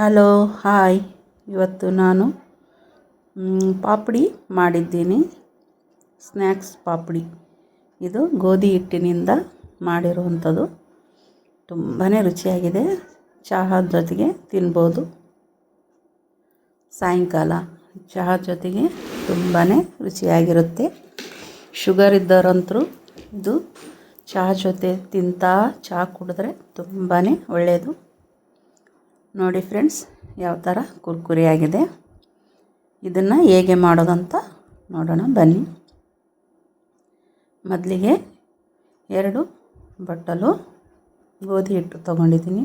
Hello, hi. ಇವತ್ತು ನಾನು ಪಾಪಡಿ ಮಾಡಿದ್ದೀನಿ. ಸ್ನ್ಯಾಕ್ಸ್ ಪಾಪಡಿ. ಇದು ಗೋಧಿ ಹಿಟ್ಟಿನಿಂದ ಮಾಡಿರುವಂಥದ್ದು. ತುಂಬಾ ರುಚಿಯಾಗಿದೆ. ಚಹಾ ಜೊತೆಗೆ ತಿನ್ಬೋದು. ಸಾಯಂಕಾಲ ಚಹಾ ಜೊತೆಗೆ ತುಂಬಾ ರುಚಿಯಾಗಿರುತ್ತೆ. ಶುಗರ್ ಇದ್ದವರಂತರೂ ಇದು ಚಹಾ ಜೊತೆ ತಿಂತಾ, ಚಹಾ ಕುಡಿದ್ರೆ ತುಂಬಾ ಒಳ್ಳೆಯದು ನೋಡಿ ಫ್ರೆಂಡ್ಸ್, ಯಾವ ಥರ ಕುರ್ಕುರಿಯಾಗಿದೆ. ಇದನ್ನು ಹೇಗೆ ಮಾಡೋದಂತ ನೋಡೋಣ, ಬನ್ನಿ. ಮೊದಲಿಗೆ ಎರಡು ಬಟ್ಟಲು ಗೋಧಿ ಹಿಟ್ಟು ತೊಗೊಂಡಿದ್ದೀನಿ.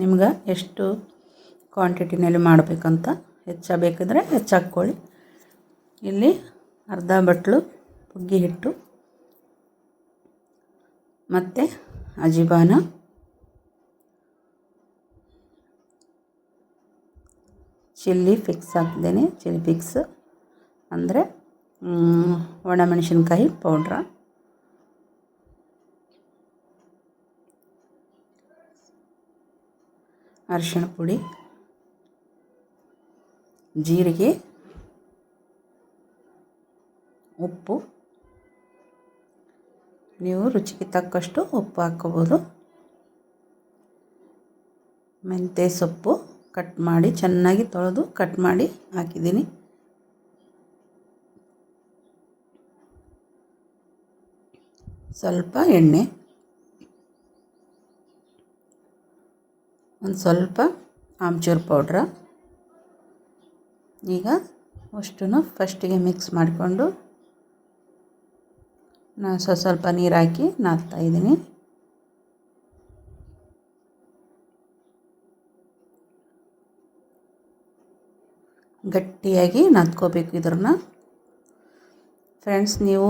ನಿಮ್ಗೆ ಎಷ್ಟು ಕ್ವಾಂಟಿಟಿನಲ್ಲಿ ಮಾಡಬೇಕಂತ ಹೆಚ್ಚಬೇಕಿದ್ರೆ ಹೆಚ್ಚಾಕ್ಕೊಳ್ಳಿ. ಇಲ್ಲಿ ಅರ್ಧ ಬಟ್ಲು ಹುಗ್ಗಿ ಹಿಟ್ಟು, ಮತ್ತು ಅಜಿಬಾನ. ಚಿಲ್ಲಿ ಫಿಕ್ಸ್ ಹಾಕಿದ್ದೇನೆ ಚಿಲ್ಲಿ ಫಿಕ್ಸ್. ಅಂದರೆ ಒಣಮೆಣಸಿನ್ಕಾಯಿ ಪೌಡ್ರ. ಅರಿಶಿಣ ಪುಡಿ. ಜೀರಿಗೆ. ಉಪ್ಪು. ನೀವು ರುಚಿಗೆ ತಕ್ಕಷ್ಟು ಉಪ್ಪು ಹಾಕ್ಕೋಬೋದು. ಮೆಂತ್ಯ ಸೊಪ್ಪು ಕಟ್ ಮಾಡಿ, ಚೆನ್ನಾಗಿ ತೊಳೆದು ಕಟ್ ಮಾಡಿ ಹಾಕಿದ್ದೀನಿ. ಸ್ವಲ್ಪ ಎಣ್ಣೆ, ಒಂದು ಸ್ವಲ್ಪ ಆಮ್ಚೂರು ಪೌಡ್ರ. ಈಗ ಅಷ್ಟನ್ನು ಫಸ್ಟಿಗೆ ಮಿಕ್ಸ್ ಮಾಡಿಕೊಂಡು ನಾನು ಸ್ವಲ್ಪ ಸ್ವಲ್ಪ ನೀರು ಹಾಕಿ ನಾದ್ತಾ ಇದ್ದೀನಿ. ಗಟ್ಟಿಯಾಗಿ ನಾದ್ಕೋಬೇಕು ಇದ್ರನ್ನ. ಫ್ರೆಂಡ್ಸ್, ನೀವು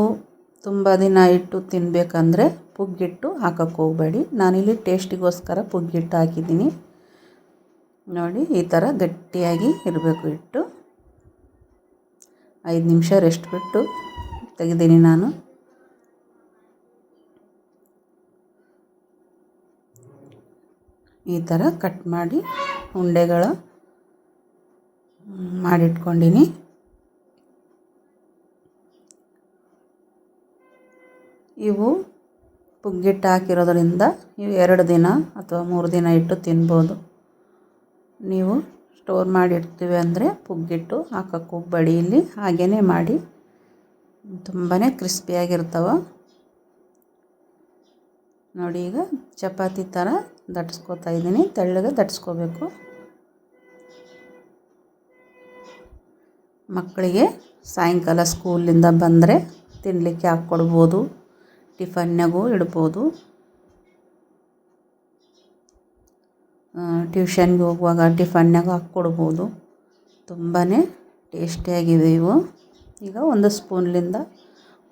ತುಂಬ ದಿನ ಇಟ್ಟು ತಿನ್ನಬೇಕಂದ್ರೆ ಪುಗ್ಗಿಟ್ಟು ಹಾಕಕ್ಕೆ ಹೋಗಬೇಡಿ. ನಾನಿಲ್ಲಿ ಟೇಸ್ಟಿಗೋಸ್ಕರ ಪುಗ್ಗಿಟ್ಟು ಹಾಕಿದ್ದೀನಿ. ನೋಡಿ, ಈ ಥರ ಗಟ್ಟಿಯಾಗಿ ಇರಬೇಕು ಇಟ್ಟು ಐದು ನಿಮಿಷ ರೆಸ್ಟ್ ಬಿಟ್ಟು ತೆಗೆದೀನಿ ನಾನು. ಈ ಥರ ಕಟ್ ಮಾಡಿ ಉಂಡೆಗಳ ಮಾಡಿಟ್ಕೊಂಡಿನಿ. ಇವು ಪುಗ್ಗಿಟ್ಟು ಹಾಕಿರೋದ್ರಿಂದ ನೀವು ಎರಡು ದಿನ ಅಥವಾ ಮೂರು ದಿನ ಇಟ್ಟು ತಿನ್ಬೋದು. ನೀವು ಸ್ಟೋರ್ ಮಾಡಿಡ್ತೀವಿ ಅಂದರೆ ಪುಗ್ಗಿಟ್ಟು ಹಾಕಕ್ಕೆ ಹೋಗ್ಬೇಡಿ. ಇಲ್ಲಿ ಹಾಗೇ ಮಾಡಿ. ತುಂಬಾ ಕ್ರಿಸ್ಪಿಯಾಗಿರ್ತವೆ. ನೋಡಿ ಈಗ ಚಪಾತಿ ಥರ ದಟ್ಸ್ಕೊತಾ ಇದ್ದೀನಿ. ತೆಳ್ಳಗೆ ದಟ್ಸ್ಕೋಬೇಕು. ಮಕ್ಕಳಿಗೆ ಸಾಯಂಕಾಲ ಸ್ಕೂಲಿಂದ ಬಂದರೆ ತಿನ್ನಲಿಕ್ಕೆ ಹಾಕ್ಕೊಡ್ಬೋದು. ಟಿಫನ್ನಾಗೂ ಇಡ್ಬೋದು. ಟ್ಯೂಷನ್ಗೆ ಹೋಗುವಾಗ ಟಿಫನ್ನಾಗೂ ಹಾಕ್ಕೊಡ್ಬೋದು. ತುಂಬಾ ಟೇಸ್ಟಿಯಾಗಿವೆ ಇವು. ಈಗ ಒಂದು ಸ್ಪೂನ್ಲಿಂದ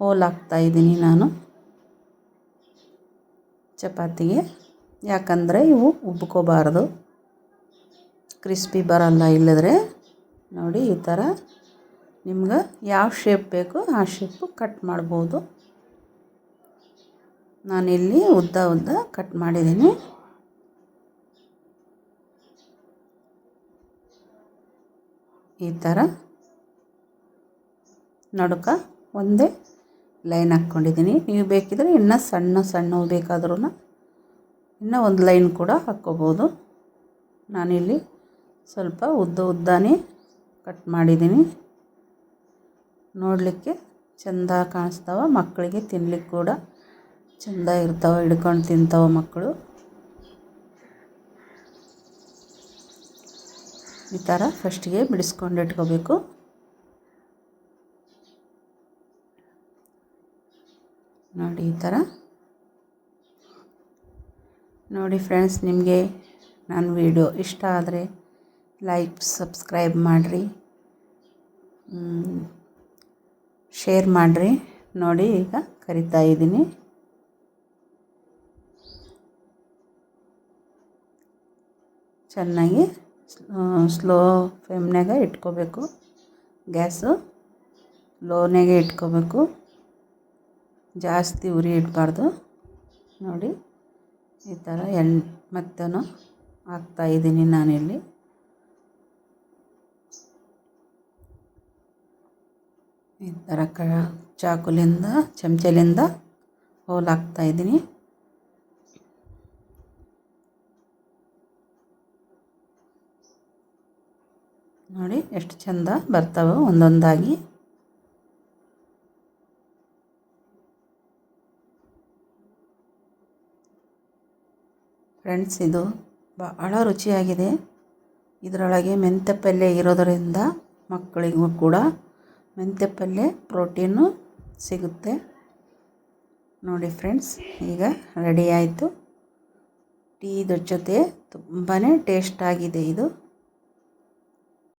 ಹೋಲ್ ಹಾಕ್ತಾಯಿದ್ದೀನಿ ನಾನು. ಚಪಾತಿಗೆ. ಯಾಕಂದರೆ ಇವು ಉಬ್ಕೋಬಾರ್ದು. ಕ್ರಿಸ್ಪಿ ಬರಲ್ಲ ಇಲ್ಲದ್ರೆ. ನೋಡಿ ಈ ಥರ ನಿಮ್ಗೆ ಯಾವ ಶೇಪ್ ಬೇಕು ಆ ಶೇಪು ಕಟ್ ಮಾಡ್ಬೋದು. ನಾನಿಲ್ಲಿ ಉದ್ದ ಉದ್ದ ಕಟ್ ಮಾಡಿದ್ದೀನಿ. ಈ ಥರ ನಡುಕ ಒಂದೇ ಲೈನ್ ಹಾಕ್ಕೊಂಡಿದ್ದೀನಿ. ನೀವು ಬೇಕಿದ್ರೆ ಇನ್ನೂ ಸಣ್ಣ ಸಣ್ಣ ಬೇಕಾದ್ರೂ ಇನ್ನೂ ಒಂದು ಲೈನ್ ಕೂಡ ಹಾಕ್ಕೋಬೋದು. ನಾನಿಲ್ಲಿ ಸ್ವಲ್ಪ ಉದ್ದ ಉದ್ದನೇ ಕಟ್ ಮಾಡಿದ್ದೀನಿ. ನೋಡಲಿಕ್ಕೆ ಚೆಂದ ಕಾಣಿಸ್ತಾವ. ಮಕ್ಕಳಿಗೆ ತಿನ್ನಲಿಕ್ಕೆ ಕೂಡ ಚೆಂದ ಇರ್ತಾವ, ಹಿಡ್ಕೊಂಡು ತಿಂತಾವೆ ಮಕ್ಕಳು. ಈ ಥರ ಫಸ್ಟಿಗೆ ಬಿಡಿಸ್ಕೊಂಡು ಇಟ್ಕೋಬೇಕು. ನೋಡಿ ಈ ಥರ ನೋಡಿ ಫ್ರೆಂಡ್ಸ್, ನಿಮಗೆ ನನ್ನ ವಿಡಿಯೋ ಇಷ್ಟ ಆದರೆ ಲೈಕ್, ಸಬ್ಸ್ಕ್ರೈಬ್ ಮಾಡಿರಿ. ಶೇರ್ ಮಾಡಿರಿ. ನೋಡಿ, ಈಗ ಕರಿತಾ ಇದ್ದೀನಿ. ಚೆನ್ನಾಗಿ ಸ್ಲೋ ಫ್ಲೇಮ್ನಾಗ ಇಟ್ಕೋಬೇಕು. ಗ್ಯಾಸು ಲೋನಾಗೆ ಇಟ್ಕೋಬೇಕು. ಜಾಸ್ತಿ ಉರಿ ಇಡಬಾರ್ದು. ನೋಡಿ. ಈ ಥರ ಎಣ್ಣೆ ಮೆತ್ತನು ಹಾಕ್ತಾಯಿದ್ದೀನಿ ನಾನಿಲ್ಲಿ. ಈ ಥರ ಕ ಚಾಕುಲಿಂದ, ಚಮಚಲಿಂದ ಹೋಲ್ ಹಾಕ್ತಾಯಿದ್ದೀನಿ ನೋಡಿ ಎಷ್ಟು ಚಂದ ಬರ್ತಾವೆ ಒಂದೊಂದಾಗಿ. ಫ್ರೆಂಡ್ಸ್, ಇದು ಬಹಳ ರುಚಿಯಾಗಿದೆ. ಇದರೊಳಗೆ ಮೆಂತ್ಯ ಪಲ್ಯ ಇರೋದರಿಂದ ಮಕ್ಕಳಿಗೂ ಕೂಡ ಮೆಂತ್ಯ ಪಲ್ಯ ಪ್ರೋಟೀನು ಸಿಗುತ್ತೆ. ನೋಡಿ ಫ್ರೆಂಡ್ಸ್, ಈಗ ರೆಡಿ ಆಯಿತು. ಟೀದ ಜೊತೆ ತುಂಬಾ ಟೇಸ್ಟಾಗಿದೆ ಇದು.